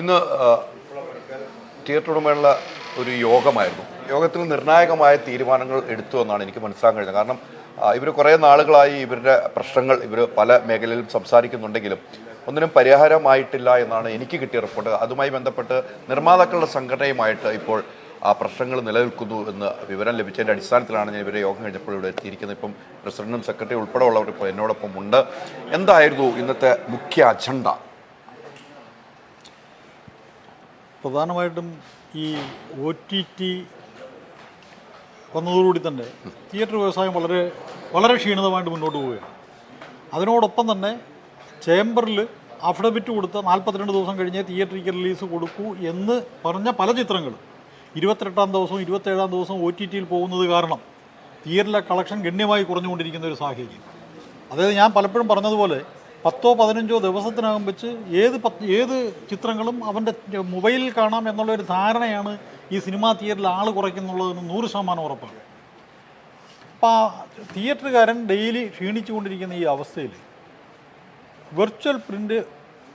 ഇന്ന് തിയേറ്റർ ഉടമയുള്ള ഒരു യോഗമായിരുന്നു. യോഗത്തിൽ നിർണായകമായ തീരുമാനങ്ങൾ എടുത്തു എന്നാണ് എനിക്ക് മനസ്സിലാക്കാൻ കഴിഞ്ഞത്. കാരണം ഇവർ കുറേ നാളുകളായി ഇവരുടെ പ്രശ്നങ്ങൾ ഇവർ പല മേഖലയിലും സംസാരിക്കുന്നുണ്ടെങ്കിലും ഒന്നിനും പരിഹാരമായിട്ടില്ല എന്നാണ് എനിക്ക് കിട്ടിയ റിപ്പോർട്ട്. അതുമായി ബന്ധപ്പെട്ട് നിർമ്മാതാക്കളുടെ സംഘടനയുമായിട്ട് ഇപ്പോൾ ആ പ്രശ്നങ്ങൾ നിലനിൽക്കുന്നു എന്ന് വിവരം ലഭിച്ചതിന്റെ അടിസ്ഥാനത്തിലാണ് ഞാൻ ഇവരെ യോഗം കഴിഞ്ഞപ്പോൾ ഇവിടെ എത്തിയിരിക്കുന്നത്. ഇപ്പം പ്രസിഡന്റും സെക്രട്ടറി ഉൾപ്പെടെ ഉള്ളവർ ഇപ്പോൾ എന്നോടൊപ്പം ഉണ്ട്. എന്തായിരുന്നു ഇന്നത്തെ മുഖ്യ അജണ്ട? പ്രധാനമായിട്ടും ഈ ഒ ടി ടി വന്നതോടുകൂടി തന്നെ തിയേറ്റർ വ്യവസായം വളരെ വളരെ ക്ഷീണിതമായിട്ട് മുന്നോട്ട് പോവുകയാണ്. അതിനോടൊപ്പം തന്നെ ചേംബറിൽ അഫിഡവിറ്റ് കൊടുത്ത നാൽപ്പത്തിരണ്ട് ദിവസം കഴിഞ്ഞ് തിയേറ്ററിക്ക് റിലീസ് കൊടുക്കൂ എന്ന് പറഞ്ഞ പല ചിത്രങ്ങളും. ഇരുപത്തെട്ടാം ദിവസവും ഇരുപത്തേഴാം ദിവസവും ഒ ടി ടിയിൽ പോകുന്നത് കാരണം തിയേറ്ററിലെ കളക്ഷൻ ഗണ്യമായി കുറഞ്ഞുകൊണ്ടിരിക്കുന്ന ഒരു സാഹചര്യം. അതായത് ഞാൻ പലപ്പോഴും പറഞ്ഞതുപോലെ പത്തോ പതിനഞ്ചോ ദിവസത്തിനകം വെച്ച് ഏത് ഏത് ചിത്രങ്ങളും അവന്റെ മൊബൈലിൽ കാണാം എന്നുള്ള ഒരു ധാരണയാണ് ഈ സിനിമാ തിയേറ്ററിൽ ആൾ കുറയ്ക്കുന്നുള്ളതിന് നൂറ് ശതമാനം ഉറപ്പാണ്. അപ്പോൾ ആ തിയേറ്ററുകാരൻ ഡെയിലി ക്ഷീണിച്ചുകൊണ്ടിരിക്കുന്ന ഈ അവസ്ഥയിൽ വെർച്വൽ പ്രിന്റ്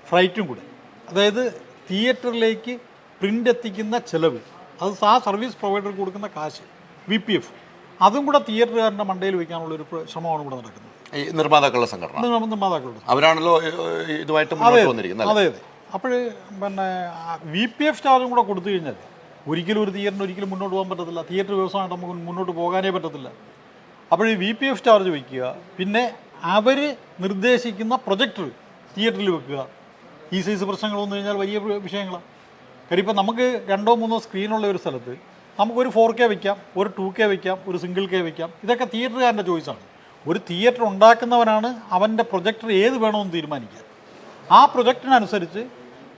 ഫ്ലൈറ്റും കൂടെ അതായത് തിയേറ്ററിലേക്ക് പ്രിന്റ് എത്തിക്കുന്ന ചിലവ് അത് ആ സർവീസ് പ്രൊവൈഡർക്ക് കൊടുക്കുന്ന കാശ് വി പി എഫ് അതും കൂടെ തിയേറ്ററുകാരന്റെ മണ്ടയിൽ വയ്ക്കാനുള്ളൊരു ശ്രമമാണ് ഇവിടെ നടക്കുന്നത്. ഈ നിർമ്മാതാക്കളുടെ സംഘടന. നിർമ്മാതാക്കളുടെ അവരാണല്ലോ ഇതുമായിട്ട് മുന്നോട്ട് വന്നിരിക്കുന്നത് അതെ അതെ. അപ്പോൾ പിന്നെ വി പി എഫ് ചാർജും കൂടെ കൊടുത്തു കഴിഞ്ഞാൽ ഒരിക്കലും ഒരു തിയേറ്ററിന് ഒരിക്കലും മുന്നോട്ട് പോകാൻ പറ്റത്തില്ല. തിയേറ്റർ വ്യവസായമായിട്ട് നമുക്ക് മുന്നോട്ട് പോകാനേ പറ്റത്തില്ല. അപ്പോൾ ഈ വി പി എഫ് ചാർജ് വയ്ക്കുക പിന്നെ അവർ നിർദ്ദേശിക്കുന്ന പ്രൊജക്ടർ തിയേറ്ററിൽ വെക്കുക. ഈ സൈസ് പ്രശ്നങ്ങൾ വന്നു കഴിഞ്ഞാൽ വലിയ വിഷയങ്ങളാണ് കാര്യം ഇപ്പം നമുക്ക് രണ്ടോ മൂന്നോ സ്ക്രീനുള്ള ഒരു സ്ഥലത്ത് നമുക്കൊരു ഫോർ കെ വയ്ക്കാം ഒരു ടു കെ വയ്ക്കാം ഒരു സിംഗിൾ കെ വയ്ക്കാം ഇതൊക്കെ തിയേറ്ററുകാരന്റെ ചോയ്സാണ് ഒരു തിയേറ്റർ ഉണ്ടാക്കുന്നവനാണ് അവന്റെ പ്രൊജക്ടർ ഏത് വേണമെന്ന് തീരുമാനിക്കുക. ആ പ്രൊജക്റ്റിനനുസരിച്ച്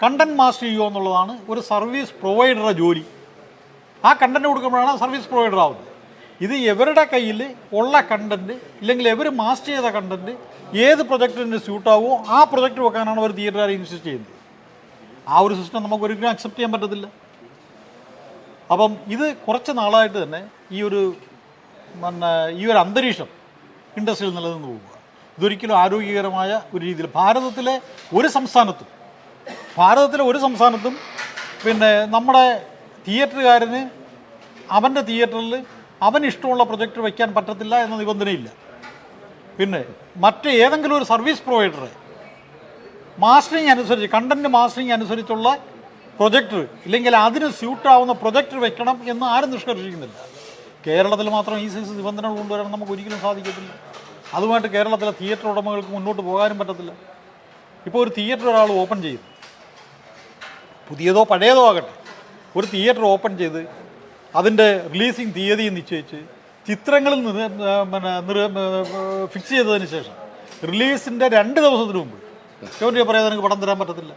കണ്ടന്റ് മാസ്റ്റർ ചെയ്യുക എന്നുള്ളതാണ് ഒരു സർവീസ് പ്രൊവൈഡറുടെ ജോലി. ആ കണ്ടന്റ് കൊടുക്കുമ്പോഴാണ് സർവീസ് പ്രൊവൈഡർ ആവുന്നത്. ഇത് ഇവരുടെ കയ്യിൽ ഉള്ള കണ്ടന്റ് ഇല്ലെങ്കിൽ ഇവർ മാസ്റ്റർ ചെയ്ത കണ്ടന്റ് ഏത് പ്രൊജക്റ്റിന് സ്യൂട്ടാവോ ആ പ്രൊജക്റ്റ് വെക്കാനാണ് അവർ തിയേറ്ററുകാരെ ഇൻസിസ്റ്റ് ചെയ്യുന്നത്. ആ ഒരു സിസ്റ്റം നമുക്ക് ഒരിക്കലും അക്സെപ്റ്റ് ചെയ്യാൻ പറ്റത്തില്ല. അപ്പം ഇത് കുറച്ച് നാളായിട്ട് തന്നെ ഈ ഒരു പിന്നെ ഈ ഒരു അന്തരീക്ഷം ഇൻഡസ്ട്രിയിൽ നിലനിന്ന് പോവുക. ഇതൊരിക്കലും ആരോഗ്യകരമായ ഒരു രീതിയിൽ ഭാരതത്തിലെ ഒരു സംസ്ഥാനത്തും ഭാരതത്തിലെ ഒരു സംസ്ഥാനത്തും പിന്നെ നമ്മുടെ തിയേറ്ററുകാരന് അവന്റെ തിയേറ്ററിൽ അവൻ ഇഷ്ടമുള്ള പ്രൊജക്ടർ വയ്ക്കാൻ പറ്റത്തില്ല എന്ന നിബന്ധനയില്ല. പിന്നെ മറ്റ് ഏതെങ്കിലും ഒരു സർവീസ് പ്രൊവൈഡറെ മാസ്റ്ററിങ് അനുസരിച്ച് കണ്ടന്റ് മാസ്റ്ററിങ് അനുസരിച്ചുള്ള പ്രൊജക്ടർ ഇല്ലെങ്കിൽ അതിന് സ്യൂട്ടാവുന്ന പ്രൊജക്ടർ വെക്കണം എന്ന് ആരും നിഷ്കർഷിക്കുന്നില്ല. കേരളത്തിൽ മാത്രം ഈ സൈസ് നിബന്ധനകൾ കൊണ്ടുവരാൻ നമുക്ക് ഒരിക്കലും സാധിക്കത്തില്ല. അതുമായിട്ട് കേരളത്തിലെ തിയേറ്റർ ഉടമകൾക്ക് മുന്നോട്ട് പോകാനും പറ്റത്തില്ല. ഇപ്പോൾ ഒരു തിയേറ്റർ ഒരാൾ ഓപ്പൺ ചെയ്തു. പുതിയതോ പഴയതോ ആകട്ടെ. ഒരു തിയേറ്റർ ഓപ്പൺ ചെയ്ത് അതിന്റെ റിലീസിങ് തീയതി നിശ്ചയിച്ച് ചിത്രങ്ങളിൽ പിന്നെ ഫിക്സ് ചെയ്തതിന് ശേഷം റിലീസിന്റെ രണ്ട് ദിവസത്തിന് മുമ്പ്. ഏറ്റവും പറയാതെ എനിക്ക് പടം തരാൻ പറ്റത്തില്ല.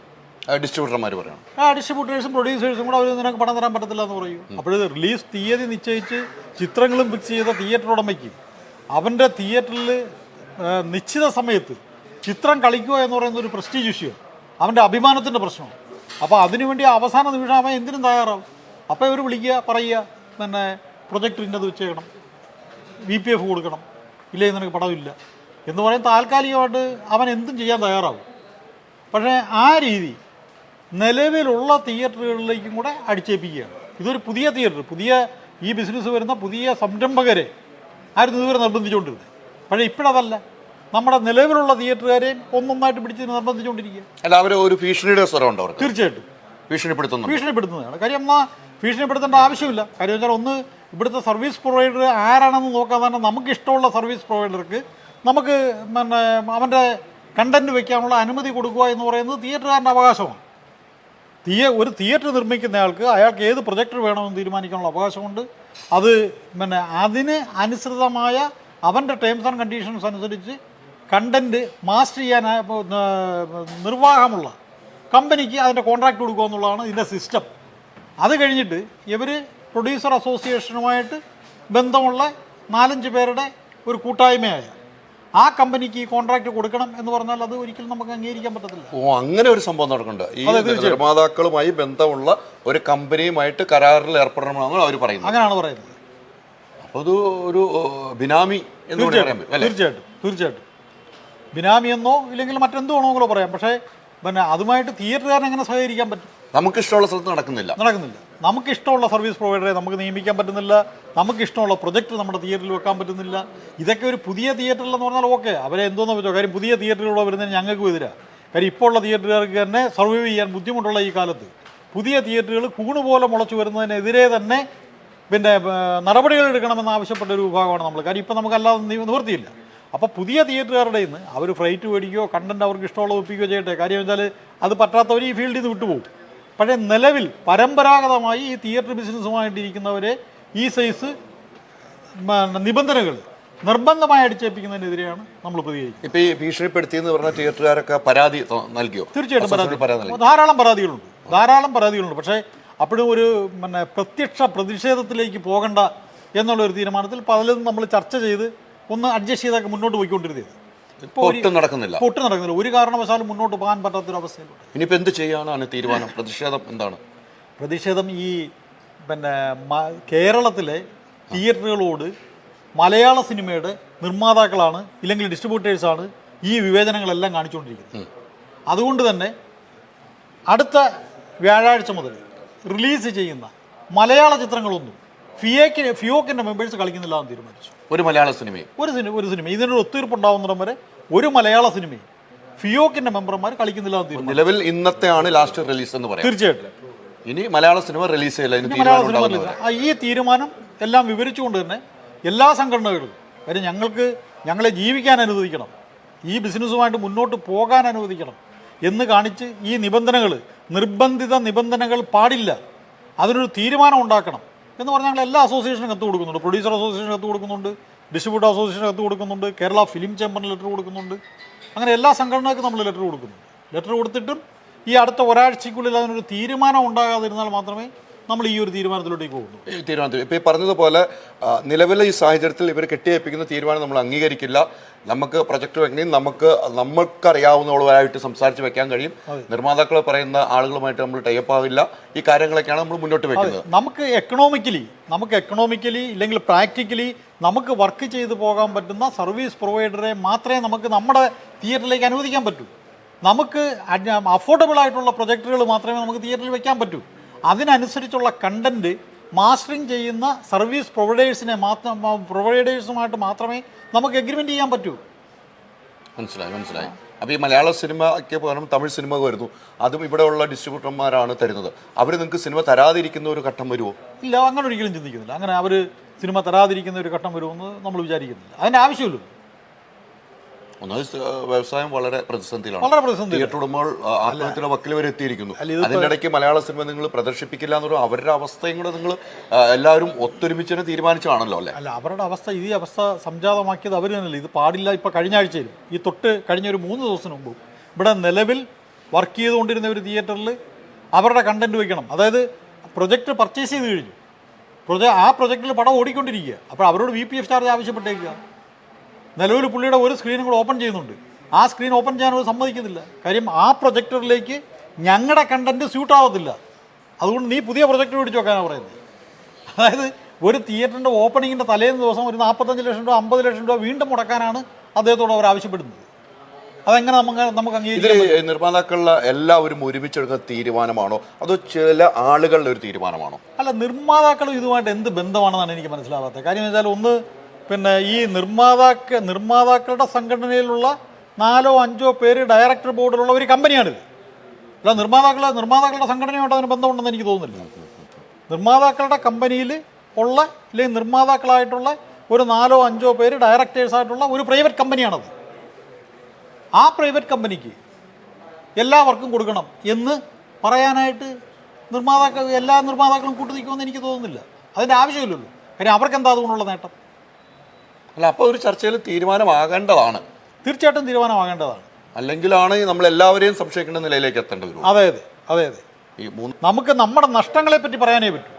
ഡിസ്ട്രിബ്യൂട്ടർമാർ പറയണം. ആ ഡിസ്ട്രിബ്യൂട്ടേഴ്സും പ്രൊഡ്യൂസേഴ്സും കൂടെ അവർ നിനക്ക് പണം തരാൻ പറ്റത്തില്ല എന്ന് പറയും. അപ്പോഴത് റിലീസ് തീയതി നിശ്ചയിച്ച് ചിത്രങ്ങളും ഫിക്സ് ചെയ്ത തിയേറ്റർ ഉടമയ്ക്ക് അവന്റെ തിയേറ്ററിൽ നിശ്ചിത സമയത്ത് ചിത്രം കളിക്കുക എന്ന് പറയുന്ന ഒരു പ്രസ്റ്റീജ് ഇഷ്യൂ അവന്റെ അഭിമാനത്തിന്റെ പ്രശ്നമാണ് അപ്പോൾ അതിനുവേണ്ടി അവസാന നിമിഷം അവൻ എന്തിനും തയ്യാറാവും. അപ്പോൾ ഇവർ വിളിക്കുക പറയുക പിന്നെ പ്രൊജക്ടറിന്റെ അത് വെച്ചേക്കണം. വി പി എഫ് കൊടുക്കണം. ഇല്ലെങ്കിൽ നിനക്ക് പടമില്ല എന്ന് പറയും താൽക്കാലികമായിട്ട് അവൻ എന്തും ചെയ്യാൻ തയ്യാറാവും. പക്ഷേ ആ രീതി നിലവിലുള്ള തിയേറ്ററുകളിലേക്കും കൂടെ അടിച്ചേൽപ്പിക്കുകയാണ് ഇതൊരു പുതിയ തിയേറ്റർ പുതിയ ഈ ബിസിനസ് വരുന്ന പുതിയ സംരംഭകരെ ആയിരുന്നു ഇതുവരെ നിർബന്ധിച്ചുകൊണ്ടിരുന്നത്. പക്ഷേ ഇപ്പോഴതല്ല. നമ്മുടെ നിലവിലുള്ള തിയേറ്ററുകാരെയും ഒന്നൊന്നായിട്ട് പിടിച്ച് നിർബന്ധിച്ചുകൊണ്ടിരിക്കുക. അല്ല അവർ ഒരു ഭീഷണിയുടെ സ്വരമുണ്ട് അവർക്ക്. തീർച്ചയായിട്ടും. ഭീഷണിപ്പെടുത്തുന്നു ഭീഷണിപ്പെടുത്തുന്നതാണ് കാര്യം എന്നാൽ ഭീഷണിപ്പെടുത്തേണ്ട ആവശ്യമില്ല. കാര്യം വെച്ചാൽ ഒന്ന് ഇവിടുത്തെ സർവീസ് പ്രൊവൈഡർ ആരാണെന്ന് നോക്കാൻ തന്നെ നമുക്ക് ഇഷ്ടമുള്ള സർവീസ് പ്രൊവൈഡർക്ക് നമുക്ക് പിന്നെ അവന്റെ കണ്ടന്റ് വെക്കാനുള്ള അനുമതി കൊടുക്കുക എന്ന് പറയുന്നത് തിയേറ്ററുകാരന്റെ അവകാശമാണ്. തിയ ഒരു തിയേറ്റർ നിർമ്മിക്കുന്ന ആൾക്ക് അയാൾക്ക് ഏത് പ്രൊജക്ടർ വേണമെന്ന് തീരുമാനിക്കാനുള്ള അവകാശമുണ്ട്. അത് പിന്നെ അതിന് അനുസൃതമായ അവന്റെ ടേംസ് ആൻഡ് കണ്ടീഷൻസ് അനുസരിച്ച് കണ്ടന്റ് മാസ്റ്റർ ചെയ്യാൻ നിർവാഹമുള്ള കമ്പനിക്ക് അതിന്റെ കോൺട്രാക്ട് കൊടുക്കുക എന്നുള്ളതാണ് ഇതിന്റെ സിസ്റ്റം അത് കഴിഞ്ഞിട്ട് ഇവർ പ്രൊഡ്യൂസർ അസോസിയേഷനുമായിട്ട് ബന്ധമുള്ള നാലഞ്ച് പേരുടെ ഒരു കൂട്ടായ്മയായ ആ കമ്പനിക്ക് കോൺട്രാക്ട് കൊടുക്കണം എന്ന് പറഞ്ഞാൽ അത് ഒരിക്കലും നമുക്ക് അംഗീകരിക്കാൻ പറ്റത്തില്ല. ഓ അങ്ങനെ ഒരു സംഭവം നടക്കുന്നുണ്ട്. ഈ നിർമ്മാതാക്കളുമായി ബന്ധമുള്ള ഒരു കമ്പനിയുമായിട്ട് കരാറിൽ ഏർപ്പെടണമെന്നാണ് അവർ പറയുന്നത്. അങ്ങനെയാണ് പറയുന്നത്. അപ്പോൾ അത് ഒരു ബിനാമി എന്ന് തീർച്ചയായിട്ടും തീർച്ചയായിട്ടും ബിനാമി എന്നോ ഇല്ലെങ്കിൽ മറ്റെന്തോ ആണോങ്കിലോ പറയാം. പക്ഷേ പിന്നെ അതുമായിട്ട് തിയേറ്ററുകാരൻ എങ്ങനെ സഹകരിക്കാൻ പറ്റും? നമുക്ക് ഇഷ്ടമുള്ള സ്ഥലത്ത് നടക്കുന്നില്ല. നടക്കുന്നില്ല. നമുക്ക് ഇഷ്ടമുള്ള സർവീസ് പ്രൊവൈഡറെ നമുക്ക് നിയമിക്കാൻ പറ്റുന്നില്ല നമുക്കിഷ്ടമുള്ള പ്രൊജക്റ്റ് നമ്മുടെ തിയേറ്ററിൽ വെക്കാൻ പറ്റുന്നില്ല. ഇതൊക്കെ ഒരു പുതിയ തിയേറ്ററിലെന്ന് പറഞ്ഞാൽ ഓക്കെ അവരെ എന്തോന്ന് വെച്ചോ കാര്യം പുതിയ തിയേറ്ററിലൂടെ വരുന്നതിന് ഞങ്ങൾക്കും എതിരാണ് കാര്യം ഇപ്പോൾ ഉള്ള തിയേറ്ററുകാർക്ക് തന്നെ സർവൈവ് ചെയ്യാൻ ബുദ്ധിമുട്ടുള്ള ഈ കാലത്ത്. പുതിയ തിയേറ്ററുകൾ കൂണ് പോലെ മുളച്ചു വരുന്നതിനെതിരെ തന്നെ പിന്നെ നടപടികൾ എടുക്കണമെന്ന് ആവശ്യപ്പെട്ട ഒരു വിഭാഗമാണ് നമ്മൾ. കാര്യം ഇപ്പം നമുക്കല്ലാതെ നിവൃത്തിയില്ല. അപ്പോൾ പുതിയ തിയേറ്ററുകാരുടെ നിന്ന് അവർ ഫ്രൈറ്റ് മേടിക്കുകയോ കണ്ടന്റ് അവർക്ക് ഇഷ്ടമുള്ള ഒപ്പിക്കുകയോ ചെയ്യട്ടെ. കാര്യം വെച്ചാൽ അത് പറ്റാത്തവർ ഈ ഫീൽഡിൽ നിന്ന് വിട്ടുപോകും. പക്ഷേ നിലവിൽ പരമ്പരാഗതമായി ഈ തിയേറ്റർ ബിസിനസ്സുമായിട്ടിരിക്കുന്നവരെ ഈ സൈസ് നിബന്ധനകൾ നിർബന്ധമായി അടിച്ചേൽപ്പിക്കുന്നതിനെതിരെയാണ് നമ്മൾ പ്രതികരിക്കുന്നത്. ഇപ്പൊ ഈ ഭീഷണിപ്പെടുത്തിയെന്ന് പറഞ്ഞ തിയേറ്ററുകാരൊക്കെ പരാതി നൽകിയോ? തീർച്ചയായിട്ടും പരാതി. ധാരാളം പരാതികളുണ്ട്. ധാരാളം പരാതികളുണ്ട്. പക്ഷേ അപ്പോഴും ഒരു പിന്നെ പ്രത്യക്ഷ പ്രതിഷേധത്തിലേക്ക് പോകണ്ട എന്നുള്ള ഒരു തീരുമാനത്തിൽ പലതും നമ്മൾ ചർച്ച ചെയ്ത് ഒന്ന് അഡ്ജസ്റ്റ് ചെയ്തൊക്കെ മുന്നോട്ട് പോയിക്കൊണ്ടിരുന്നത്. ഒട്ടും നടക്കുന്നില്ല. ഒട്ടും നടക്കുന്നില്ല. ഒരു കാരണവശാലും മുന്നോട്ട് പോകാൻ പറ്റാത്തൊരവസ്ഥയിലുണ്ട് ഇനിയിപ്പോൾ എന്ത് ചെയ്യാനാണ് തീരുമാനം? പ്രതിഷേധം എന്താണ്? പ്രതിഷേധം ഈ പിന്നെ കേരളത്തിലെ തിയേറ്ററുകളോട് മലയാള സിനിമയുടെ നിർമ്മാതാക്കളാണ് ഇല്ലെങ്കിൽ ഡിസ്ട്രിബ്യൂട്ടേഴ്സാണ് ഈ വിവേചനങ്ങളെല്ലാം കാണിച്ചുകൊണ്ടിരിക്കുന്നത്. അതുകൊണ്ട് തന്നെ അടുത്ത വ്യാഴാഴ്ച മുതൽ റിലീസ് ചെയ്യുന്ന മലയാള ചിത്രങ്ങളൊന്നും ഫിയോക്ക് ഫിയോക്കിന്റെ മെമ്പേഴ്സ് കളിക്കുന്നില്ല എന്ന് തീരുമാനിച്ചു. ഒരു മലയാള സിനിമയും. ഒരു സിനിമ ഒരു സിനിമ ഇതിനൊരു ഒത്തീർപ്പുണ്ടാവുന്നിടം വരെ ഒരു മലയാള സിനിമയും ഫിയോക്കിന്റെ മെമ്പർമാർ കളിക്കുന്നില്ല എന്ന് തീരുമാനിച്ചു. നിലവിൽ ഇന്നത്തെയാണ് ലാസ്റ്റ് റിലീസ് എന്ന് പറയാം. തീർച്ചയായിട്ടും. ഇനി മലയാള സിനിമ റിലീസ് ചെയ്യില്ല ഈ തീരുമാനം എല്ലാം വിവരിച്ചുകൊണ്ട് തന്നെ എല്ലാ സംഘടനകളും കാര്യം ഞങ്ങൾക്ക് ഞങ്ങളെ ജീവിക്കാൻ അനുവദിക്കണം. ഈ ബിസിനസ്സുമായിട്ട് മുന്നോട്ട് പോകാൻ അനുവദിക്കണം എന്ന് കാണിച്ച് ഈ നിബന്ധനകൾ നിർബന്ധിത നിബന്ധനകൾ പാടില്ല. അതിനൊരു തീരുമാനം ഉണ്ടാക്കണം. എന്ന് പറഞ്ഞാൽ ഞങ്ങൾ എല്ലാ അസോസിയേഷനും കത്ത് കൊടുക്കുന്നുണ്ട്. പ്രൊഡ്യൂസർ അസോസിയേഷൻ കത്ത് കൊടുക്കുന്നുണ്ട്. ഡിസ്ട്രിബ്യൂട്ടർ അസോസിയേഷൻ കത്ത് കൊടുക്കുന്നുണ്ട്. കേരള ഫിലിം ചേംബറിന് ലെറ്റർ കൊടുക്കുന്നുണ്ട്. അങ്ങനെ എല്ലാ സംഘടനകൾക്കും നമ്മൾ ലെറ്റർ കൊടുക്കുന്നു ലെറ്റർ കൊടുത്തിട്ടും ഈ അടുത്ത ഒരാഴ്ചയ്ക്കുള്ളിൽ അതിനൊരു തീരുമാനം ഉണ്ടാകാതിരുന്നാൽ മാത്രമേ നമ്മൾ ഈ ഒരു തീരുമാനത്തിലോട്ടേക്ക് പോകുന്നു. തീരുമാനത്തിൽ ഇപ്പോൾ ഈ പറഞ്ഞതുപോലെ നിലവിലെ ഈ സാഹചര്യത്തിൽ ഇവർ കെട്ടിയേപ്പിക്കുന്ന തീരുമാനം നമ്മൾ അംഗീകരിക്കില്ല. നമുക്ക് പ്രൊജക്ട് വെക്കണമെങ്കിൽ നമുക്ക് നമുക്കറിയാവുന്നവരുമായിട്ട് സംസാരിച്ച് വെക്കാൻ കഴിയും. നിർമ്മാതാക്കൾ പറയുന്ന ആളുകളുമായിട്ട് നമ്മൾ ടൈപ്പ് ആവില്ല. ഈ കാര്യങ്ങളൊക്കെയാണ് നമ്മൾ മുന്നോട്ട് വെക്കുന്നത്. നമുക്ക് എക്കണോമിക്കലി നമുക്ക് എക്കണോമിക്കലി ഇല്ലെങ്കിൽ പ്രാക്ടിക്കലി നമുക്ക് വർക്ക് ചെയ്തു പോകാൻ പറ്റുന്ന സർവീസ് പ്രൊവൈഡറെ മാത്രമേ നമുക്ക് നമ്മുടെ തിയേറ്ററിലേക്ക് അനുവദിക്കാൻ പറ്റൂ. നമുക്ക് അഫോർഡബിൾ ആയിട്ടുള്ള പ്രൊജക്ടുകൾ മാത്രമേ നമുക്ക് തിയേറ്ററിൽ വെക്കാൻ പറ്റൂ. അതിനനുസരിച്ചുള്ള കണ്ടന്റ് മാസ്റ്ററിങ് ചെയ്യുന്ന സർവീസ് പ്രൊവൈഡേഴ്സിനെ മാത്രം പ്രൊവൈഡേഴ്സുമായിട്ട് മാത്രമേ നമുക്ക് എഗ്രിമെന്റ് ചെയ്യാൻ പറ്റൂ. മനസ്സിലായി മനസ്സിലായി. അപ്പോൾ ഈ മലയാള സിനിമയ്ക്ക് പകരം തമിഴ് സിനിമ വരുന്നു. അതും ഇവിടെയുള്ള ഡിസ്ട്രിബ്യൂട്ടർമാരാണ് തരുന്നത്. അവർ നിങ്ങൾക്ക് സിനിമ തരാതിരിക്കുന്ന ഒരു ഘട്ടം വരുമോ? ഇല്ല അങ്ങനെ ഒരിക്കലും ചിന്തിക്കുന്നില്ല. അങ്ങനെ അവർ സിനിമ തരാതിരിക്കുന്ന ഒരു ഘട്ടം വരുമെന്ന് നമ്മൾ വിചാരിക്കുന്നില്ല. അതിന്റെ ആവശ്യമില്ല. ഒന്നാമത് വ്യവസായം വളരെ പ്രതിസന്ധിയിലാണ്. വളരെ പ്രതിസന്ധി തിയേറ്റർ ഉടമകൾ ആത്മഹത്യയുടെ വക്കിൽ വരെ എത്തിയിരിക്കുന്നു. അതിന്റെ ഇടയ്ക്ക് മലയാള സിനിമ നിങ്ങൾ പ്രദർശിപ്പിക്കില്ല എന്ന് അവരുടെ അവസ്ഥയും കൂടെ നിങ്ങൾ എല്ലാവരും ഒത്തൊരുമിച്ച് തന്നെ തീരുമാനിച്ചാണല്ലോ അല്ലേ? അല്ല അവരുടെ അവസ്ഥ ഈ അവസ്ഥ സംജാതമാക്കിയത് അവർ തന്നെയല്ലേ? ഇത് പാടില്ല ഇപ്പോൾ കഴിഞ്ഞ ആഴ്ചയിലും ഈ തൊട്ട് കഴിഞ്ഞ ഒരു മൂന്ന് ദിവസം മുമ്പ് ഇവിടെ നിലവിൽ വർക്ക് ചെയ്തുകൊണ്ടിരുന്ന ഒരു തിയേറ്ററിൽ അവരുടെ കണ്ടന്റ് വയ്ക്കണം അതായത് പ്രൊജക്റ്റ് പർച്ചേസ് ചെയ്ത് കഴിഞ്ഞു. പ്രൊജക്ട് ആ പ്രൊജക്റ്റിൽ പടം ഓടിക്കൊണ്ടിരിക്കുക. അപ്പോൾ അവരോട് വി പി എഫ് ചാർജ് ആവശ്യപ്പെട്ടേക്കുക. നിലവിൽ പുള്ളിയുടെ ഒരു സ്ക്രീനും കൂടെ ഓപ്പൺ ചെയ്യുന്നുണ്ട്. ആ സ്ക്രീൻ ഓപ്പൺ ചെയ്യാൻ അവർ സമ്മതിക്കുന്നില്ല. കാര്യം ആ പ്രൊജക്ടറിലേക്ക് ഞങ്ങളുടെ കണ്ടന്റ് സ്യൂട്ട് ആവത്തില്ല. അതുകൊണ്ട് നീ പുതിയ പ്രൊജക്ടർ മേടിച്ച് വെക്കാനാണ് പറയുന്നത് അതായത് ഒരു തിയേറ്ററിന്റെ ഓപ്പണിങ്ങിന്റെ തലേന്ന് ദിവസം ഒരു നാൽപ്പത്തഞ്ച് ലക്ഷം രൂപ അമ്പത് ലക്ഷം രൂപ വീണ്ടും മുടക്കാനാണ് അദ്ദേഹത്തോട് അവർ ആവശ്യപ്പെടുന്നത്. അതെങ്ങനെ നമുക്ക് നമുക്ക് അംഗീകരിക്കാം നിർമ്മാതാക്കളുടെ എല്ലാവരും ഒരുമിച്ചെടുക്കുന്ന തീരുമാനമാണോ? അതോ ചില ആളുകളുടെ ഒരു തീരുമാനമാണോ? അല്ല നിർമ്മാതാക്കളും ഇതുമായിട്ട് എന്ത് ബന്ധമാണെന്നാണ് എനിക്ക് മനസ്സിലാവാത്തത്. കാര്യം എന്ന് വെച്ചാൽ ഒന്ന് പിന്നെ ഈ നിർമ്മാതാക്ക നിർമ്മാതാക്കളുടെ സംഘടനയിലുള്ള നാലോ അഞ്ചോ പേര് ഡയറക്ടർ ബോർഡിലുള്ള ഒരു കമ്പനിയാണിത്. അല്ല നിർമ്മാതാക്കൾ നിർമ്മാതാക്കളുടെ സംഘടനയുമായിട്ട് അതിന് ബന്ധമുണ്ടെന്ന് എനിക്ക് തോന്നുന്നില്ല. നിർമ്മാതാക്കളുടെ കമ്പനിയിൽ ഉള്ള അല്ലെങ്കിൽ നിർമ്മാതാക്കളായിട്ടുള്ള ഒരു നാലോ അഞ്ചോ പേര് ഡയറക്ടേഴ്സ് ആയിട്ടുള്ള ഒരു പ്രൈവറ്റ് കമ്പനിയാണത് ആ പ്രൈവറ്റ് കമ്പനിക്ക് എല്ലാവർക്കും കൊടുക്കണം എന്ന് പറയാനായിട്ട് നിർമ്മാതാക്കൾ എല്ലാ നിർമ്മാതാക്കളും കൂട്ടു നിൽക്കുമെന്ന് എനിക്ക് തോന്നുന്നില്ല. അതിന്റെ ആവശ്യമില്ലല്ലോ. കാര്യം അവർക്ക് എന്താ അതുകൊണ്ടുള്ള നേട്ടം? അല്ല അപ്പോൾ ഒരു ചർച്ചയിൽ തീരുമാനമാകേണ്ടതാണ്. തീർച്ചയായിട്ടും തീരുമാനമാകേണ്ടതാണ്. അല്ലെങ്കിലാണ് നമ്മൾ എല്ലാവരെയും സംശയിക്കേണ്ട നിലയിലേക്ക് എത്തേണ്ടി വരും അതെ അതെ അതെ അതെ. ഈ മൂന്ന് നമുക്ക് നമ്മുടെ നഷ്ടങ്ങളെ പറ്റി പറയാനേ പറ്റൂ.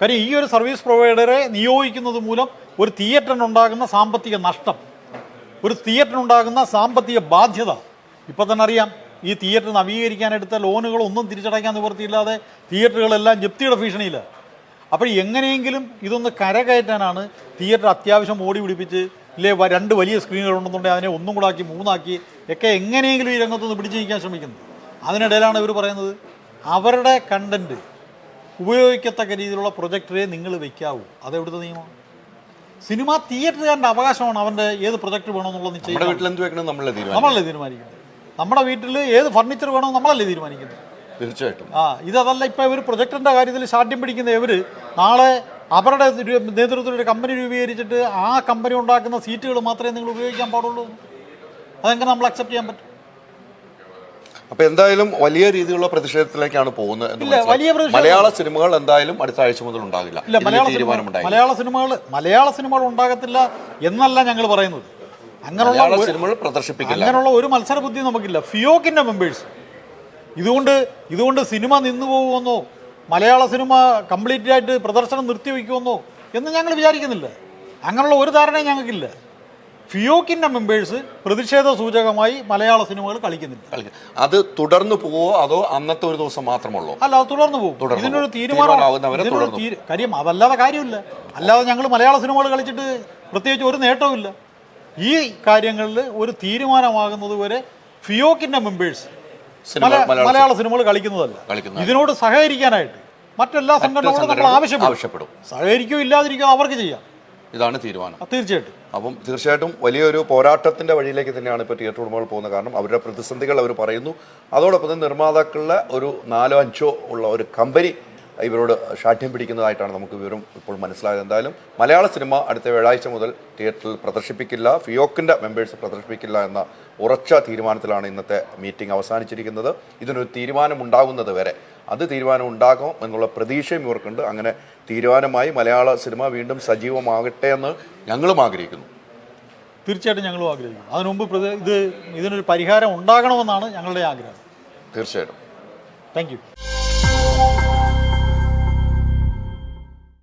കാര്യം ഈ ഒരു സർവീസ് പ്രൊവൈഡറെ നിയോഗിക്കുന്നത് മൂലം ഒരു തിയേറ്ററിനുണ്ടാകുന്ന സാമ്പത്തിക നഷ്ടം ഒരു തിയേറ്ററിനുണ്ടാകുന്ന സാമ്പത്തിക ബാധ്യത. ഇപ്പം തന്നെ അറിയാം ഈ തിയേറ്റർ നവീകരിക്കാനെടുത്ത ലോണുകളൊന്നും തിരിച്ചടയ്ക്കാൻ നിവൃത്തിയില്ലാതെ തിയേറ്ററുകളെല്ലാം ജപ്തിയുടെ ഭീഷണിയില്ല അപ്പോൾ എങ്ങനെയെങ്കിലും ഇതൊന്ന് കരകയറ്റാനാണ് തിയേറ്റർ അത്യാവശ്യം ഓടി പിടിപ്പിച്ച് ഇല്ലേ രണ്ട് വലിയ സ്ക്രീനുകൾ ഉണ്ടെന്നുണ്ടെങ്കിൽ അതിനെ ഒന്നും കൂടെ ആക്കി മൂന്നാക്കി ഒക്കെ എങ്ങനെയെങ്കിലും ഈ രംഗത്തൊന്ന് പിടിച്ചു നിൽക്കാൻ ശ്രമിക്കുന്നത് അതിനിടയിലാണ് ഇവർ പറയുന്നത് അവരുടെ കണ്ടന്റ് ഉപയോഗിക്കത്തക്ക രീതിയിലുള്ള പ്രൊജക്ടറെ നിങ്ങൾ വെക്കാവൂ. അതെവിടുത്തെ നിയമം? സിനിമ തിയേറ്ററുകാരന്റെ അവകാശമാണ് അവന്റെ ഏത് പ്രൊജക്ട് വേണമെന്നുള്ളത് വെക്കണം നമ്മളെ നമ്മളല്ലേ തീരുമാനിക്കുന്നത് നമ്മുടെ വീട്ടിൽ ഏത് ഫർണിച്ചർ വേണമെന്ന് നമ്മളല്ലേ തീരുമാനിക്കുന്നത് തീർച്ചയായിട്ടും. ആ ഇതല്ല ഇപ്പം ഇവർ പ്രൊജക്ടറിന്റെ കാര്യത്തിൽ ശാഠ്യം പിടിക്കുന്ന ഇവർ നാളെ അവരുടെ നേതൃത്വത്തിൽ ഒരു കമ്പനി രൂപീകരിച്ചിട്ട് ആ കമ്പനി ഉണ്ടാക്കുന്ന സീറ്റുകൾ മാത്രമേ നിങ്ങൾ ഉപയോഗിക്കാൻ പാടുള്ളൂ. അതെങ്ങനെ നമ്മൾ അക്സെപ്റ്റ് ചെയ്യാൻ പറ്റും? അപ്പൊ എന്തായാലും വലിയ രീതിയിലുള്ള പ്രതിഷേധത്തിലേക്കാണ് പോകുന്നത് മലയാള സിനിമകൾ എന്തായാലും അടുത്ത ആഴ്ച മുതൽ ഉണ്ടാകില്ല. മലയാള സിനിമ മലയാള സിനിമകൾ മലയാള സിനിമകൾ ഉണ്ടാകത്തില്ല എന്നല്ല ഞങ്ങൾ പറയുന്നത്. അങ്ങനെയുള്ള സിനിമകൾ പ്രദർശിപ്പിക്കില്ല. അങ്ങനെയുള്ള ഒരു മത്സര ബുദ്ധി നമുക്കില്ല. ഫിയോക്കിന്റെ മെമ്പേഴ്സ്. ഇതുകൊണ്ട് ഇതുകൊണ്ട് സിനിമ നിന്നു പോകുമെന്നോ മലയാള സിനിമ കംപ്ലീറ്റ് ആയിട്ട് പ്രദർശനം നിർത്തിവെക്കുമെന്നോ എന്ന് ഞങ്ങൾ വിചാരിക്കുന്നില്ല. അങ്ങനെയുള്ള ഒരു ധാരണയും ഞങ്ങൾക്കില്ല. ഫിയോക്കിന്റെ മെമ്പേഴ്സ് പ്രതിഷേധ സൂചകമായി മലയാള സിനിമകൾ കളിക്കുന്നില്ല. കളിക്കും. അത് തുടർന്നു പോവോ അതോ അന്നത്തെ ഒരു ദിവസം മാത്രമുള്ളൂ? അല്ല അത് തുടർന്നു പോകും. ഇതിനൊരു. തീരുമാനം കാര്യം അതല്ലാതെ കാര്യമില്ല. അല്ലാതെ ഞങ്ങൾ മലയാള സിനിമകൾ കളിച്ചിട്ട് പ്രത്യേകിച്ച് ഒരു നേട്ടവുമില്ല. ഈ കാര്യങ്ങളിൽ ഒരു തീരുമാനമാകുന്നത് വരെ ഫിയോക്കിന്റെ മെമ്പേഴ്സ് മലയാള സിനിമകൾ കളിക്കുന്നതല്ല. ഇതിനോട് സഹകരിക്കാനായിട്ട് മറ്റെല്ലാ സംഘടനകളും നമ്മൾ ആവശ്യപ്പെടും. സഹകരിക്കോ ഇല്ലാതിരിക്കോ അവർക്ക് ചെയ്യാം. ഇതാണ് തീരുമാനം. തീർച്ചയായിട്ടും. അപ്പം തീർച്ചയായിട്ടും വലിയൊരു പോരാട്ടത്തിന്റെ വഴിയിലേക്ക് തന്നെയാണ് ഇപ്പോൾ തിയേറ്റർ ഉടമകൾ പോകുന്നത്. കാരണം അവരുടെ പ്രതിസന്ധികൾ അവർ പറയുന്നു. അതോടൊപ്പം തന്നെ നിർമ്മാതാക്കളുടെ ഒരു നാലോ അഞ്ചോ ഉള്ള ഒരു കമ്പനി ഇവരോട് ശാഠ്യം പിടിക്കുന്നതായിട്ടാണ് നമുക്ക് വിവരം ഇപ്പോൾ മനസ്സിലായത്. എന്തായാലും മലയാള സിനിമ അടുത്ത വ്യാഴാഴ്ച മുതൽ തിയേറ്ററിൽ പ്രദർശിപ്പിക്കില്ല. ഫിയോക്കിന്റെ മെമ്പേഴ്സ് പ്രദർശിപ്പിക്കില്ല എന്ന ഉറച്ച തീരുമാനത്തിലാണ് ഇന്നത്തെ മീറ്റിംഗ് അവസാനിച്ചിരിക്കുന്നത്. ഇതിനൊരു തീരുമാനമുണ്ടാകുന്നത് വരെ. അത് തീരുമാനം ഉണ്ടാകും എന്നുള്ള പ്രതീക്ഷയും ഇവർക്കുണ്ട്. അങ്ങനെ തീരുമാനമായി മലയാള സിനിമ വീണ്ടും സജീവമാകട്ടെ എന്ന് ഞങ്ങളും ആഗ്രഹിക്കുന്നു. തീർച്ചയായിട്ടും ഞങ്ങളും ആഗ്രഹിക്കുന്നു. അതിനു മുമ്പ് ഇത് ഇതിനൊരു പരിഹാരം ഉണ്ടാകണമെന്നാണ് ഞങ്ങളുടെ ആഗ്രഹം. തീർച്ചയായിട്ടും. Thank you